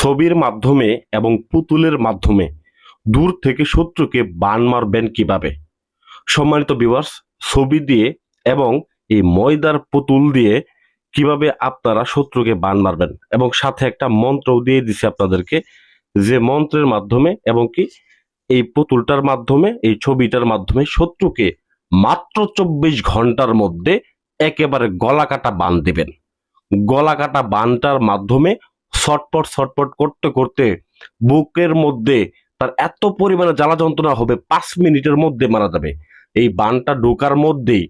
ছবির মাধ্যমে এবং পুতুলের মাধ্যমে দূর থেকে শত্রুকে বান মারবেন কীভাবে? সম্মানিত ভিউয়ার্স ছবি দিয়ে এবং এই ময়দার পুতুল দিয়ে কীভাবে আপনারা শত্রুকে বান মারবেন? এবং সাথে একটা মন্ত্রও দিয়ে দিছে আপনাদেরকে, যে মন্ত্রের মাধ্যমে এবং কি এই পুতুলটার মাধ্যমে, এই ছবিটার মাধ্যমে শত্রুকে মাত্র চব্বিশ ঘণ্টার মধ্যে একেবারে গলা কাটা বান দেবেন। গলা কাটা বানটার মাধ্যমে ছটপট ছটপট করতে করতে বুকের মধ্যে তার এত পরিমাণে জ্বালা যন্ত্রণা হবে, পাঁচ মিনিটের মধ্যে মারা যাবে। এই বানটা ঢোকার মধ্যেই,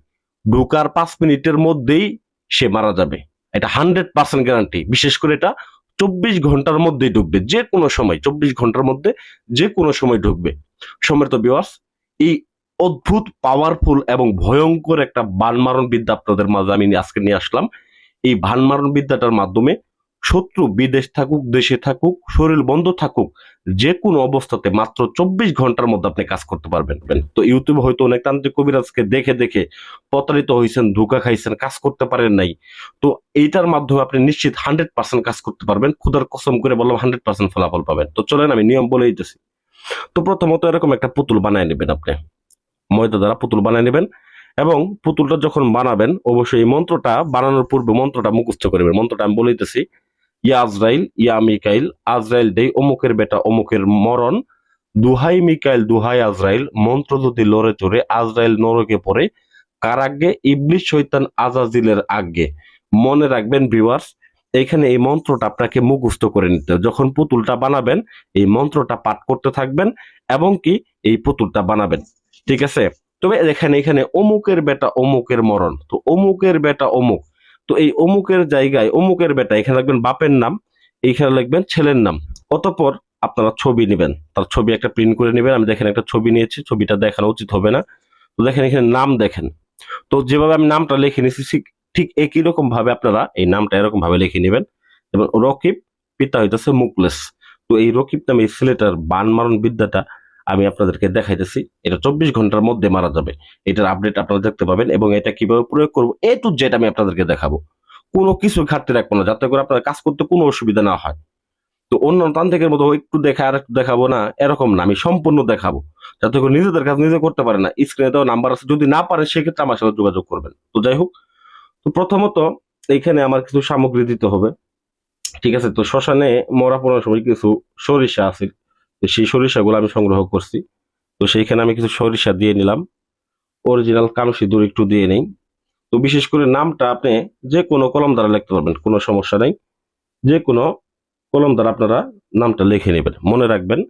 ঢোকার পাঁচ মিনিটের মধ্যেই সে মারা যাবে। এটা হান্ড্রেড পার্সেন্ট গ্যারান্টি। বিশেষ করে এটা চব্বিশ ঘণ্টার মধ্যেই ঢুকবে, যে কোনো সময়, চব্বিশ ঘণ্টার মধ্যে যে কোনো সময় ঢুকবে। সম্মানিত বিওয়াস এই অদ্ভুত পাওয়ারফুল এবং ভয়ঙ্কর একটা বানমারণ বিদ্যা আপনাদের মাঝে আমি আজকে নিয়ে আসলাম। এই বানমারণ বিদ্যাটার মাধ্যমে শত্রু বিদেশ থাকুক, দেশে থাকুক, শরীর বন্ধ থাকুক যে কোনো অবস্থাতে মাত্র চব্বিশ ঘণ্টার মধ্যে আপনি কাজ করতে পারবেন। তো ইউটিউবে হয়তো অনেক তান্ত্রিক কবিরাজকে দেখে দেখে প্রতারিত হয়েছেন, ধোকা খাইছেন, কাজ করতে পারেন নাই। তো এইটার মাধ্যমে আপনি নিশ্চিত হান্ড্রেড পার্সেন্ট কাজ করতে পারবেন। খুদার কসম করে বললাম হান্ড্রেড পার্সেন্ট ফলাফল পাবেন। তো চলেন আমি নিয়ম বলে দিতেছি। তো প্রথমত এরকম একটা পুতুল বানায় নেবেন আপনি। ময়দা দ্বারা পুতুল বানায় নেবেন এবং পুতুলটা যখন বানাবেন, অবশ্যই এই মন্ত্রটা বানানোর পূর্বে মন্ত্রটা মুখস্থ করবেন মন্ত্রটা আমি বলে দিতেছি। ইয়া আজরাইল ইয়া মিকাইল, আজরাইল দেই, অমুকের বেটা, অমুকের মরণ। দুহাই মিকাইল, দুহাই আজরাইল, মন্ত্র যদি লড়ে চড়ে, আজরাইল নরকে পড়ে কার আগে ইবলিশ শৈতান আজাজিলের আগে মনে রাখবেন ভিউয়ার্স এখানে এই মন্ত্রটা আপনাকে মুখস্থ করে নিতে যখন পুতুলটা বানাবেন, এই মন্ত্রটা পাঠ করতে থাকবেন এবং কি এই পুতুলটা বানাবেন। ঠিক আছে? তবে এখানে এখানে অমুকের বেটা, অমুকের মরণ। তো অমুকের বেটা, অমুক। তো এই অমুকের জায়গায়, অমুকের বেটা, এখানে লিখবেন বাপের নাম, এইখানে লিখবেন ছেলের নাম। অতঃপর আপনারা ছবি নেবেন। তার ছবি একটা প্রিন্ট করে নেবেন। আমি দেখেন একটা ছবি নিয়েছি, ছবিটা দেখানো উচিত হবে না। তো দেখেন এখানে নাম দেখেন। তো যেভাবে আমি নামটা লিখে নিয়েছি ঠিক- একই রকম ভাবে আপনারা এই নামটা এরকম ভাবে লিখে নেবেন। এবং রকিব, পিতা হইতেছে মুকলেস। তো এই রকিব নামে এই ছেলেটার বান মারণ বিদ্যাটা আমি আপনাদেরকে দেখাইতেছি, এটা চব্বিশ ঘণ্টার মধ্যে মারা যাবে। এটার আপডেট আপনারা দেখতে পাবেন এবং এটা কীভাবে প্রয়োগ করব এ টু জেড আমি আপনাদেরকে দেখাবো। কোনো কিছু ঘাটতি রাখব না, যাতে করে আপনার কাজ করতে কোনো অসুবিধা না হয়। তো অন্য তান্ত্রিকের মতো একটু দেখা আর একটু দেখাবো না, এরকম না, আমি সম্পূর্ণ দেখাবো। যাতে করে নিজেদের কাজ নিজে করতে পারে না স্ক্রিনে দেওয়া নাম্বার আছে, যদি না পারেন সেক্ষেত্রে আমার সাথে যোগাযোগ করবেন। তো যাই হোক, তো প্রথমত এইখানে আমার কিছু সামগ্রী দিতে হবে। ঠিক আছে, তো শ্মশানে মরা পড়ার সময় কিছু সরিষা আছে। তো সেই সরিষাগুলো আমি সংগ্রহ করছি। তো সেইখানে আমি কিছু সরিষা দিয়ে নিলাম। অরিজিনাল কালো সিঁদুর একটু দিয়ে নেই। তো বিশেষ করে নামটা আপনি যে কোনো কলম দ্বারা লিখতে পারবেন, কোনো সমস্যা নেই। যে কোনো কলম দ্বারা আপনারা নামটা লিখে নেবেন। মনে রাখবেন,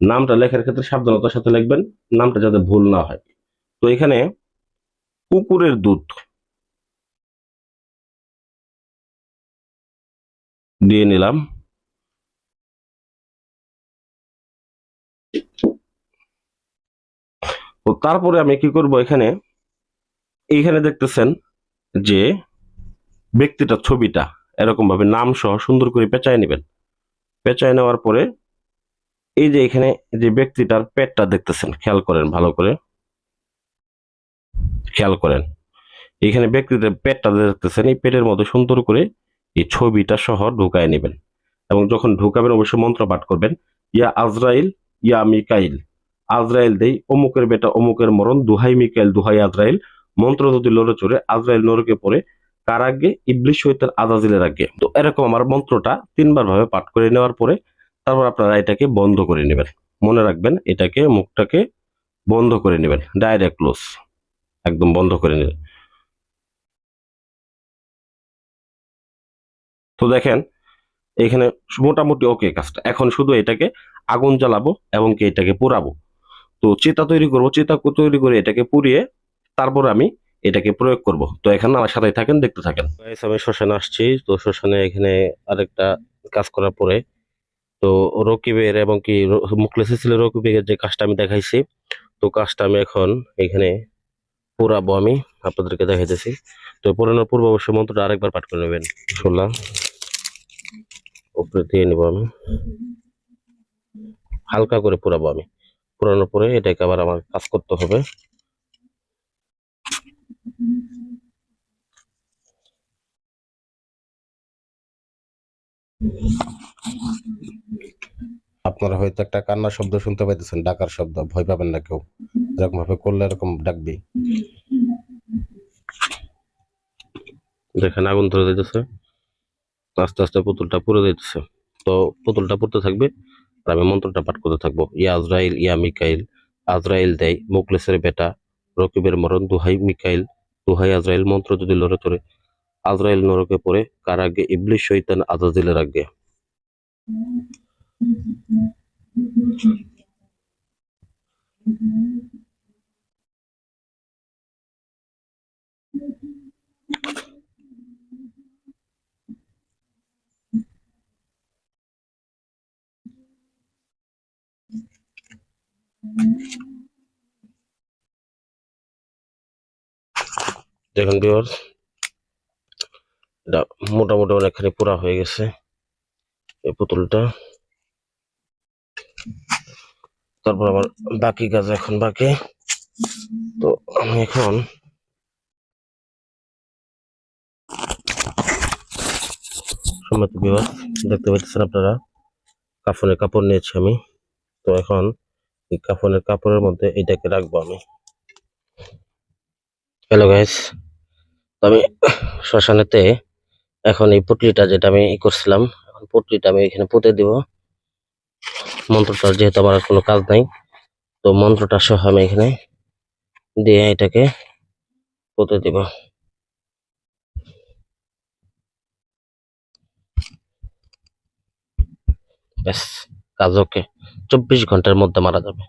নামটা লেখার ক্ষেত্রে সাবধানতার সাথে লিখবেন, নামটা যাতে ভুল না হয়। তো এখানে কুকুরের দুধ দিয়ে নিলাম। তো তারপরে আমি কি করব এখানে? এইখানে দেখতেছেন যে ব্যক্তিটার ছবিটা এরকম ভাবে নাম সহ সুন্দর করে পেঁচায় নেবেন। পেঁচায় নেওয়ার পরে এই যে এখানে যে ব্যক্তিটার পেটটা দেখতেছেন, খেয়াল করেন ভালো করে। খেয়াল করেন, এখানে ব্যক্তিদের পেটটা দেখতেছেন, এই পেটের মধ্যে সুন্দর করে এই ছবিটা সহ ঢুকায় নেবেন। এবং যখন ঢুকাবেন, অবশ্যই মন্ত্র পাঠ করবেন, ইয়া আজরাইল, ইয়া মিকাইল। আজরাইল দেই, অমুকের বেটা, অমুকের মরণ, দুহাই মিকাইল, দুহাই আজরাইল। মন্ত্র যদি লড়ে চড়ে, আজরাইল নরকে পড়ে কার আগে ইবলিশ শৈতান আজাজিলের আগে। তো এরকম আমার মন্ত্রটা তিনবার ভাবে পাঠ করে নেওয়ার পরে, তারপর আপনারা এটাকে বন্ধ করে নেবেন। মনে রাখবেন, এটাকে, মুখটাকে বন্ধ করে নেবেন। Direct close. একদম বন্ধ করে নেবেন তো দেখেন, এখানে মোটামুটি ওকে কাজটা। এখন শুধু এটাকে আগুন জ্বালাবো এবং কি এটাকে পোড়াবো। তো চিতা তৈরি করব, চিতা তৈরি করে এটাকে পুড়িয়ে তারপর আমি এটাকে প্রয়োগ করব। তো এখানে আমার সাথে থাকেন, দেখতে থাকেন। আমি শ্মশানে আসছি, তো শ্মশানে এখানে আরেকটা কাজ করার পরে, তো রকিবের এবং কি মুখলেসে ছিল রকিবের যে কাজটা আমি দেখাইছি, তো কাজটা আমি এখন এখানে পুরাবো আমি, আপনাদেরকে দেখাইতেছি। তো পুরানোর পূর্ব অবশ্যই মন্ত্রটা আরেকবার পাঠ করে নেবেন শুনলাম উপরে দিয়ে নিব আমি। হালকা করে পুরাবো আমি। পুরানোর পরে এটাকে আবার আমার কাজ করতে হবে। আপনারা হয়তো একটা কান্নার শব্দ শুনতে পাইতেছেন, ডাকার শব্দ, ভয় পাবেন না কেউ। এরকম ভাবে করলে এরকম ডাকবি। দেখেন, আগুন ধরে যাইতেছে। আস্তে আস্তে পুতুলটা পুড়ে যাইতেছে। তো পুতুলটা পড়তে থাকবে। আমি মন্ত্রটা পাঠ করতে থাকব। ইয়া আজরাইল, ইয়া মিকাইল। আজরাইল দেয়, মুকলেসের বেটা, রকিবের মরণ। দুহাই মিকাইল, দুহাই আজরাইল, মন্ত্র যদি লড়ে চড়ে আজরাইল নরকে পড়ে কার আগে ইবলিশ শৈতান আজাজিলের আগে দেখুন ভিউয়ার্স এটা মোটামুটি অনেকখানি পুরা হয়ে গেছে এই পুতুলটা। তারপর আবার বাকি কাজ এখন বাকি। তো আমি এখন সম্মত বিভাগ দেখতে পাচ্ছেন আপনারা? কাফনের কাপড় নিয়েছি আমি। তো এখন এই কাফনের কাপড়ের মধ্যে এটাকে রাখব আমি। হ্যালো গাইস আমি শ্মশানেতে এখন এই পুটলিটা যেটা আমি ই করছিলাম, এখন পুটলিটা আমি এখানে পুঁতে দিব। মন্ত্রটার যেহেতু আমার কোনো কাজ নাই, তো মন্ত্রটা সহ আমি এখানে দিয়ে এটাকে পুঁতে দিব। ব্যাস, কাজ ওকে। চব্বিশ ঘণ্টার মধ্যে মারা যাবে।